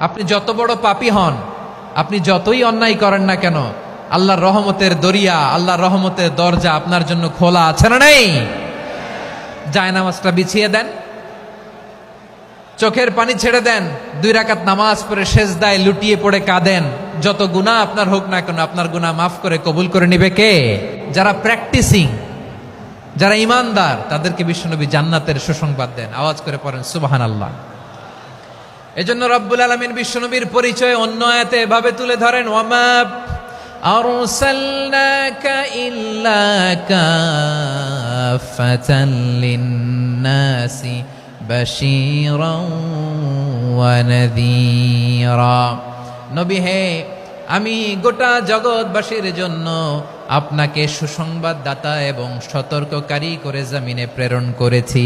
আপনি যত বড় পাপী হন, আপনি যতই অন্যায় করেন না কেন, আল্লাহর রহমতের দরিয়া, আল্লাহর রহমতের দরজা আপনার জন্য খোলা আছে না নেই? জায়নামাজটা বিছিয়ে দেন, চোখের পানি ছেড়ে দেন, দুই রাকাত নামাজ পড়ে শেষ দায় লুটিয়ে পড়ে কাঁদেন। যত গুণা আপনার হোক না কেন, আপনার গুণা মাফ করে কবুল করে নিবে কে? যারা প্র্যাকটিসিং যারা ইমানদার, তাদেরকে বিশ্বনবী জান্নাতের সুসংবাদ দেন। আওয়াজ করে পড়েন সুবাহান আল্লাহ এজন্য রব্বুল আলমিন বিশ্বনবীর পরিচয় অন্য আয়াতে এভাবে তুলে ধরেন ওয়ামা أرسلناك إلا كافة للناس بشيرا ونذيرا নবী হে আমি গোটা জগৎবাসীর জন্য আপনাকে সুসংবাদ দাতা এবং সতর্ককারী করে জমিনে প্রেরণ করেছি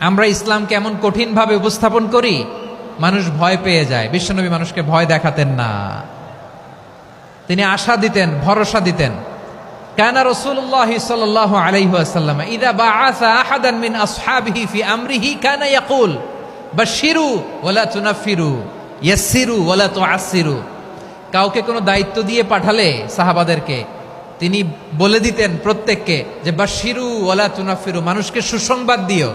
আমরা ইসলামকে এমন কঠিনভাবে উপস্থাপন করি, মানুষ ভয় পেয়ে যায়। বিশ্বনবী মানুষকে ভয় দেখাতেন না। তিনি আশা দিতেন, ভরসা দিতেন। কানা রসুল্লাহ সাল্লাহ আলাইহাল্লাম ইদা বা আসা আহাদান মিন আসহাবিহি ফি আমরিহি কানা কাউকে কোনো দায়িত্ব দিয়ে পাঠালে সাহাবাদেরকে, তিনি বলে দিতেন প্রত্যেককে যে বাশিরু ওয়ালা তুনাফিরু মানুষকে সুসংবাদ দিও।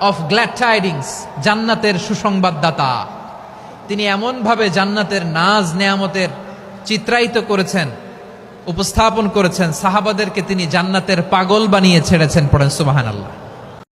of glad tidings জান্নাতের সুসংবাদদাতা। তিনি এমনভাবে জান্নাতের নাজ নেয়ামতের চিত্রায়িত করেছেন, উপস্থাপন করেছেন, সাহাবাদেরকে তিনি জান্নাতের পাগল বানিয়ে ছেড়েছেন পড়েন সুবাহান আল্লাহ